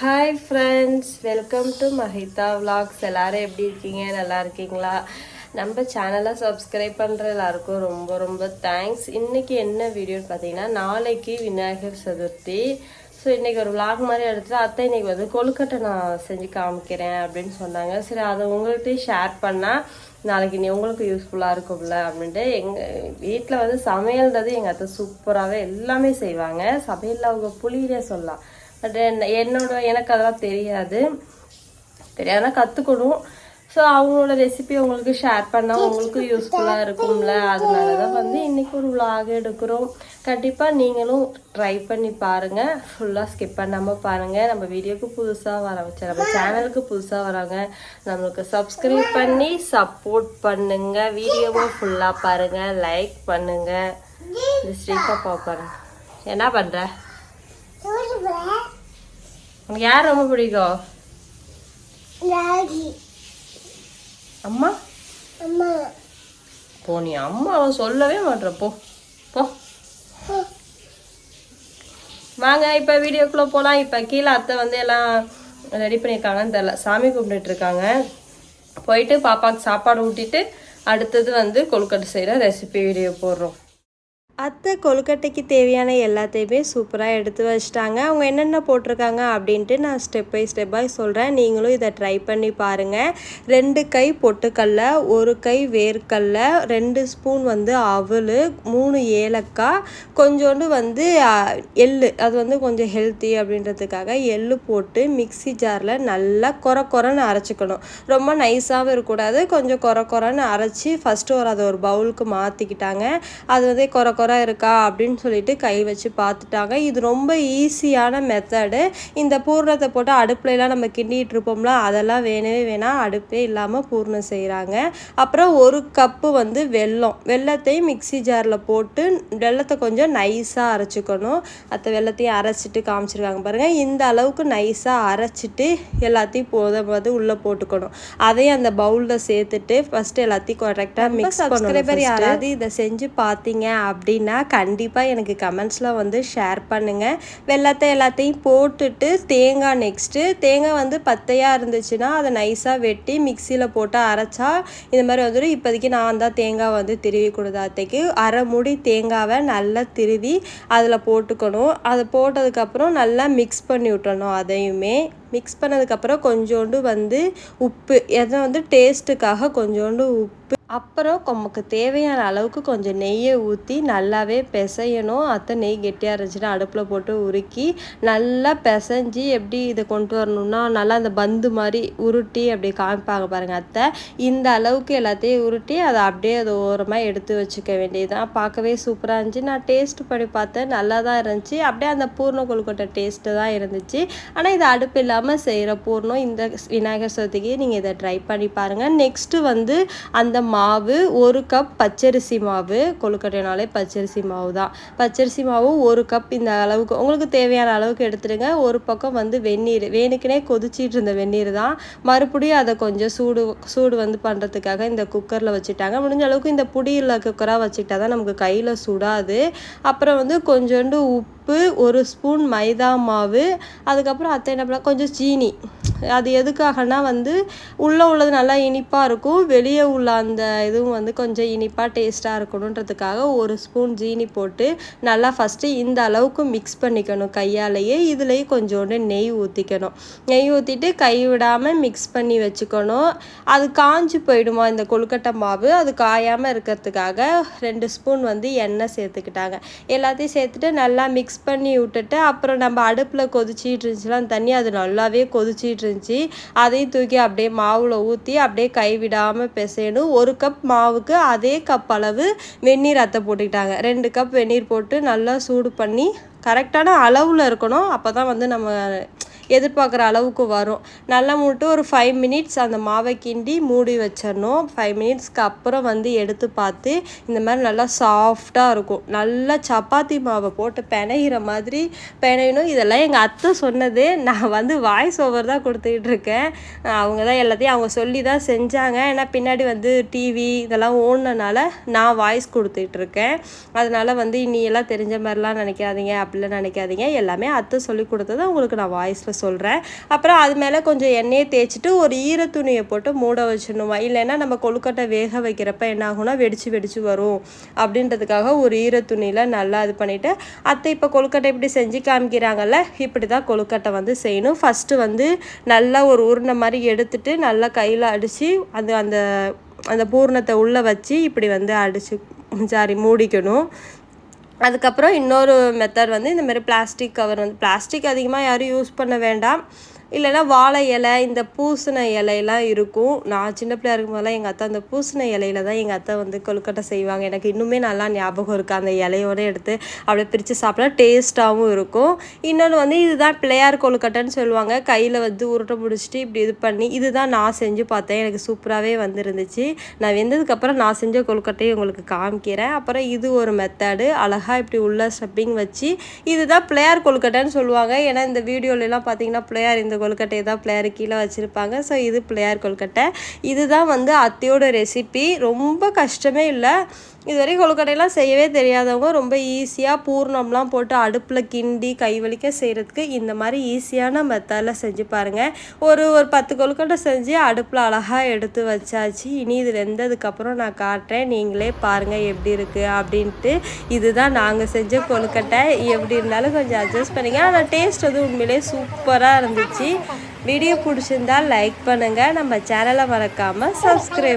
Hi friends welcome to Mahitha vlogs எல்லோரும் எப்படி இருக்கீங்க? நல்லா இருக்கீங்களா? நம்ம சேனலை சப்ஸ்கிரைப் பண்ணுற எல்லாருக்கும் ரொம்ப ரொம்ப தேங்க்ஸ் இன்றைக்கி என்ன வீடியோன்னு பார்த்தீங்கன்னா நாளைக்கு விநாயகர் சதுர்த்தி. ஸோ இன்றைக்கி ஒரு விளாக் மாதிரி எடுத்துகிட்டு அத்தை இன்னைக்கு வந்து கொழுக்கட்டை நான் செஞ்சு காமிக்கிறேன் அப்படின்னு சொன்னாங்க. சரி அதை உங்கள்கிட்டயும் ஷேர் பண்ணால் நாளைக்கு நீ உங்களுக்கு யூஸ்ஃபுல்லாக இருக்கும்ல அப்படின்ட்டு எங்கள் வீட்டில் வந்து சமையல்ன்றது எங்கள் அத்தை சூப்பராகவே எல்லாமே செய்வாங்க. சமையலில் அவங்க புளியிலே சொல்லலாம். அது என்னோட எனக்கு அதெல்லாம் தெரியாது. தெரியாதுன்னா கற்றுக்கணும் ஸோ அவங்களோட ரெசிபி உங்களுக்கு ஷேர் பண்ணால் உங்களுக்கு யூஸ்ஃபுல்லாக இருக்கும்ல. அதனால தான் வந்து இன்றைக்கி ஒரு vlog எடுக்கிறோம். கண்டிப்பாக நீங்களும் ட்ரை பண்ணி பாருங்கள் ஃபுல்லாக ஸ்கிப் பண்ணாமல் பாருங்கள் நம்ம வீடியோக்கு புதுசாக வர வச்சு நம்ம சேனலுக்கு புதுசாக வராங்க நம்மளுக்கு சப்ஸ்கிரைப் பண்ணி சப்போர்ட் பண்ணுங்கள் வீடியோவும் ஃபுல்லாக பாருங்கள் லைக் பண்ணுங்கள் இந்த ஸ்ரீபா பாருங்க என்ன பண்ணுற உனக்கு யார் ரொம்ப பிடிக்கும்? அம்மா? போ நீ அம்மாவை சொல்லவே மாட்ற. போ போ. வாங்க இப்போ வீடியோக்குள்ளே போகலாம் இப்போ கீழே அத்தை வந்து எல்லாம் ரெடி பண்ணியிருக்காங்கன்னு தெரில சாமி கும்பிட்டுட்டு இருக்காங்க. போயிட்டு பாப்பாவுக்கு சாப்பாடு ஊட்டிட்டு அடுத்தது வந்து கொழுக்கட்டை செய்கிற ரெசிபி வீடியோ போடுறோம். அத்தை கொழுக்கட்டைக்கு தேவையான எல்லாத்தையுமே சூப்பராக எடுத்து வச்சிட்டாங்க. அவங்க என்னென்ன போட்டிருக்காங்க அப்படின்ட்டு நான் ஸ்டெப் பை ஸ்டெப்பாக சொல்கிறேன் நீங்களும் இதை ட்ரை பண்ணி பாருங்கள் ரெண்டு கை பொட்டுக்கல்ல ஒரு கை வேர்க்கல்ல ரெண்டு ஸ்பூன் வந்து அவல் மூணு ஏலக்காய் கொஞ்சோண்டு வந்து எள்ளு. அது வந்து கொஞ்சம் ஹெல்த்தி அப்படின்றதுக்காக எள்ளு போட்டு மிக்ஸி ஜாரில் நல்லா கொர கொரன்னு அரைச்சிக்கணும். ரொம்ப நைஸாகவும் இருக்கக்கூடாது. கொஞ்சம் கொர கொரன்னு அரைச்சி ஃபஸ்ட்டு ஒரு அதை ஒரு பவுலுக்கு மாற்றிக்கிட்டாங்க அது வந்து கொர கொர இருக்கா அப்படின்னு சொல்லிட்டு கை வச்சு பார்த்துட்டாங்க. இது ரொம்ப ஈஸியான மெத்தடு இந்த பூர்ணத்தை போட்டு அடுப்புலலாம் நம்ம கிண்டிட்டு இருப்போம்ல அதெல்லாம் வேணவே வேணாம். அடுப்பே இல்லாமல் பூர்ணம் செய்கிறாங்க அப்புறம் ஒரு கப்பு வந்து வெல்லம். வெல்லத்தையும் மிக்ஸி ஜாரில் போட்டு வெல்லத்தை கொஞ்சம் நைஸாக அரைச்சிக்கணும். அத்தை வெல்லத்தையும் அரைச்சிட்டு காமிச்சிருக்காங்க பாருங்கள் இந்த அளவுக்கு நைஸாக அரைச்சிட்டு எல்லாத்தையும் போத போது உள்ளே போட்டுக்கணும். அதையும் அந்த பவுலில் சேர்த்துட்டு ஃபஸ்ட்டு எல்லாத்தையும் கரெக்டாக மிக்ஸ் சப்ஸ்கிரைபர் யாராவது இதை செஞ்சு பார்த்தீங்க அப்படின்னா கண்டிப்பாக எனக்கு கமெண்ட்ஸில் வந்து ஷேர் பண்ணுங்கள் வெள்ளத்தை எல்லாத்தையும் போட்டுட்டு தேங்காய் நெக்ஸ்ட்டு தேங்காய் வந்து பத்தையாக இருந்துச்சுன்னா அதை நைஸாக வெட்டி மிக்சியில் போட்டு அரைச்சா இந்த மாதிரி வந்துடும் இப்போதைக்கு நான் தான் தேங்காய் வந்து திருவி கொடுத்தாத்தைக்கு அரை மூடி தேங்காவை நல்லா திருவி அதில் போட்டுக்கணும். அதை போட்டதுக்கப்புறம் நல்லா மிக்ஸ் பண்ணி விட்டணும் அதையுமே. மிக்ஸ் பண்ணதுக்கப்புறம் கொஞ்சோண்டு வந்து உப்பு. எதை வந்து டேஸ்ட்டுக்காக கொஞ்சோண்டு உப்பு அப்புறம் நமக்கு தேவையான அளவுக்கு கொஞ்சம் நெய்யை ஊற்றி நல்லாவே பிசையணும். அத்தை நெய் கெட்டியாக இருந்துச்சுன்னா அடுப்பில் போட்டு உருக்கி நல்லா பிசைஞ்சு எப்படி இதை கொண்டு வரணும்னா நல்லா அந்த பந்து மாதிரி உருட்டி அப்படி காமிப்பாங்க பாருங்கள் அத்தை. இந்த அளவுக்கு எல்லாத்தையும் உருட்டி அதை அப்படியே அதை ஓரமாக எடுத்து வச்சுக்க வேண்டியதுதான். பார்க்கவே சூப்பராக இருந்துச்சு. நான் டேஸ்ட் பண்ணி பார்த்தேன். நல்லா தான் இருந்துச்சு. அப்படியே அந்த பூர்ண கொழுக்கட்டை டேஸ்ட்டு தான் இருந்துச்சு. ஆனால் இது அடுப்பு இல்லாமல் செய்கிற பூர்ணம். இந்த விநாயகர் சதுர்த்திக்கு நீங்கள் இதை ட்ரை பண்ணி பாருங்கள் நெக்ஸ்ட்டு வந்து அந்த மாவு ஒரு கப் பச்சரிசி மாவு. கொழுக்கட்டைனாலே பச்சரிசி மாவு தான் பச்சரிசி மாவு ஒரு கப் இந்த அளவுக்கு. உங்களுக்கு தேவையான அளவுக்கு எடுத்துடுங்க. ஒரு பக்கம் வந்து வெந்நீர். வேணுக்குனே கொதிச்சிட்டு இருந்த வெந்நீர் தான். மறுபடியும் அதை கொஞ்சம் சூடு சூடு வந்து பண்ணுறதுக்காக இந்த குக்கரில் வச்சுட்டாங்க. முடிஞ்ச அளவுக்கு இந்த புடியில் குக்கராக வச்சுட்டா தான் நமக்கு கையில் சுடாது. அப்புறம் வந்து கொஞ்சோண்டு உப்பு ஒரு ஸ்பூன் மைதா மாவு. அதுக்கப்புறம் அத்தை என்ன பண்ண கொஞ்சம் சீனி. அது எதுக்காகனா வந்து உள்ளே உள்ளது நல்லா இனிப்பாக இருக்கும். வெளியே உள்ள அந்த இதுவும் வந்து கொஞ்சம் இனிப்பாக டேஸ்ட்டாக இருக்கணுன்றதுக்காக ஒரு ஸ்பூன் ஜீனி போட்டு நல்லா ஃபஸ்ட்டு இந்த அளவுக்கு மிக்ஸ் பண்ணிக்கணும் கையாலேயே. இதுலேயும் கொஞ்சோண்டு நெய் ஊற்றிக்கணும் நெய் ஊற்றிட்டு கை விடாமல் மிக்ஸ் பண்ணி வச்சுக்கணும். அது காஞ்சி போயிடுமா இந்த கொழுக்கட்டை மாவு? அது காயாமல் இருக்கிறதுக்காக ரெண்டு ஸ்பூன் வந்து எண்ணெய் சேர்த்துக்கிட்டாங்க. எல்லாத்தையும் சேர்த்துட்டு நல்லா மிக்ஸ் பண்ணி விட்டுட்டு அப்புறம் நம்ம அடுப்பில் கொதிச்சிட்டு இருந்துச்சுலாம் அந்த தண்ணி அது நல்லாவே கொதிச்சிட்டு இருந்துச்சு. அதையும் தூக்கி அப்படியே மாவில் ஊற்றி அப்படியே கைவிடாமல் பிசையணும். ஒரு கப் மாவுக்கு அதே கப் அளவு வெந்நீர் அத்தை போட்டுக்கிட்டாங்க. ரெண்டு கப் வெந்நீர் போட்டு நல்லா சூடு பண்ணி கரெக்டான அளவில் இருக்கணும். அப்போ தான் வந்து நம்ம எதிர்பார்க்குற அளவுக்கு வரும். நல்லா மூட்டு ஒரு ஃபைவ் மினிட்ஸ் அந்த மாவை கிண்டி மூடி வச்சிடணும். ஃபைவ் மினிட்ஸ்க்கு அப்புறம் வந்து எடுத்து பார்த்து இந்த மாதிரி நல்லா சாஃப்டாக இருக்கும். நல்லா சப்பாத்தி மாவை போட்டு பிணையிற மாதிரி பிணையணும் இதெல்லாம் எங்கள் அத்தை சொன்னது. நான் வந்து வாய்ஸ் ஓவர் தான் கொடுத்துக்கிட்டு இருக்கேன். அவங்க தான் எல்லாத்தையும் அவங்க சொல்லி தான் செஞ்சாங்க. ஏன்னா பின்னாடி வந்து டிவி இதெல்லாம் ஓடினனால நான் வாய்ஸ் கொடுத்துக்கிட்டு இருக்கேன். அதனால் வந்து இனி எல்லாம் தெரிஞ்ச மாதிரிலாம் நினைக்காதீங்க. அப்படிலாம் நினைக்காதீங்க. எல்லாமே அத்தை சொல்லி கொடுத்தது உங்களுக்கு நான் வாய்ஸில் சொல்கிறேன் அப்புறம் அது மேலே கொஞ்சம் எண்ணெயை தேய்ச்சிட்டு ஒரு ஈர துணியை போட்டு மூட வச்சிடணுமா? இல்லைன்னா நம்ம கொழுக்கட்டை வேக வைக்கிறப்ப என்ன ஆகும்னா வெடிச்சு வெடிச்சு வரும். அப்படின்றதுக்காக ஒரு ஈர துணியில் நல்லா இது பண்ணிவிட்டு அத்தை இப்போ கொழுக்கட்டை இப்படி செஞ்சு காமிக்கிறாங்கல்ல இப்படி தான் கொழுக்கட்டை வந்து செய்யணும். ஃபஸ்ட்டு வந்து நல்லா ஒரு உருண்டை மாதிரி எடுத்துட்டு நல்லா கையில் அடித்து அது அந்த அந்த பூர்ணத்தை உள்ளே வச்சு இப்படி வந்து அடித்து சாரி மூடிக்கணும். அதுக்கப்புறம் இன்னொரு மெத்தட் வந்து இந்த மாதிரி பிளாஸ்டிக் கவர் வந்து பிளாஸ்டிக் அதிகமாக யாரும் யூஸ் பண்ண வேண்டாம். இல்லைன்னா வாழை இலை இந்த பூசண இலையெல்லாம் இருக்கும். நான் சின்ன பிள்ளையா இருக்கும் போதெல்லாம் எங்கள் அத்தை அந்த பூசண இலையில தான் எங்கள் அத்தை வந்து கொழுக்கட்டை செய்வாங்க. எனக்கு இன்னுமே நல்லா ஞாபகம் இருக்குது அந்த இலையோட எடுத்து அப்படியே பிரித்து சாப்பிட டேஸ்ட்டாகவும் இருக்கும். இன்னொன்று வந்து இதுதான் பிள்ளையார் கொழுக்கட்டைன்னு சொல்லுவாங்க. கையில் வந்து உருட்டை முடிச்சுட்டு இப்படி இது பண்ணி இதுதான் நான் செஞ்சு பார்த்தேன். எனக்கு சூப்பராகவே வந்துருந்துச்சு. நான் வெந்ததுக்கப்புறம் நான் செஞ்ச கொழுக்கட்டையை உங்களுக்கு காமிக்கிறேன். அப்புறம் இது ஒரு மெத்தடு அழகாக இப்படி உள்ள ஸ்டப்பிங் வச்சு இதுதான் பிள்ளையார் கொழுக்கட்டைன்னு சொல்லுவாங்க. ஏன்னா இந்த வீடியோலலாம் பார்த்தீங்கன்னா பிள்ளையார் இந்த கொழுக்கட்டையை தான் பிள்ளையார் கீழே வச்சுருப்பாங்க. ஸோ இது பிள்ளையார் கொழுக்கட்டை இதுதான் வந்து அத்தையோட ரெசிபி ரொம்ப கஷ்டமே இல்லை. இதுவரை கொழுக்கட்டையெல்லாம் செய்யவே தெரியாதவங்க ரொம்ப ஈஸியாக பூர்ணம்லாம் போட்டு அடுப்பில் கிண்டி கை வலிக்க செய்கிறதுக்கு இந்த மாதிரி ஈஸியான மெத்தடில் செஞ்சு பாருங்கள் ஒரு ஒரு பத்து கொழுக்கட்டை செஞ்சு அடுப்பில் அழகாக எடுத்து வச்சாச்சு. இனி இது வெந்ததுக்கப்புறம் நான் காட்டுறேன். நீங்களே பாருங்கள் எப்படி இருக்குது அப்படின்ட்டு. இதுதான் நாங்கள் செஞ்ச கொழுக்கட்டை. எப்படி இருந்தாலும் கொஞ்சம் அட்ஜஸ்ட் பண்ணிங்க. ஆனால் டேஸ்ட் வந்து உண்மையிலே சூப்பராக இருந்துச்சு. வீடியோ பிடிச்சிருந்தா லைக் பண்ணுங்கள் நம்ம சேனலை மறக்காமல் சப்ஸ்கிரைப்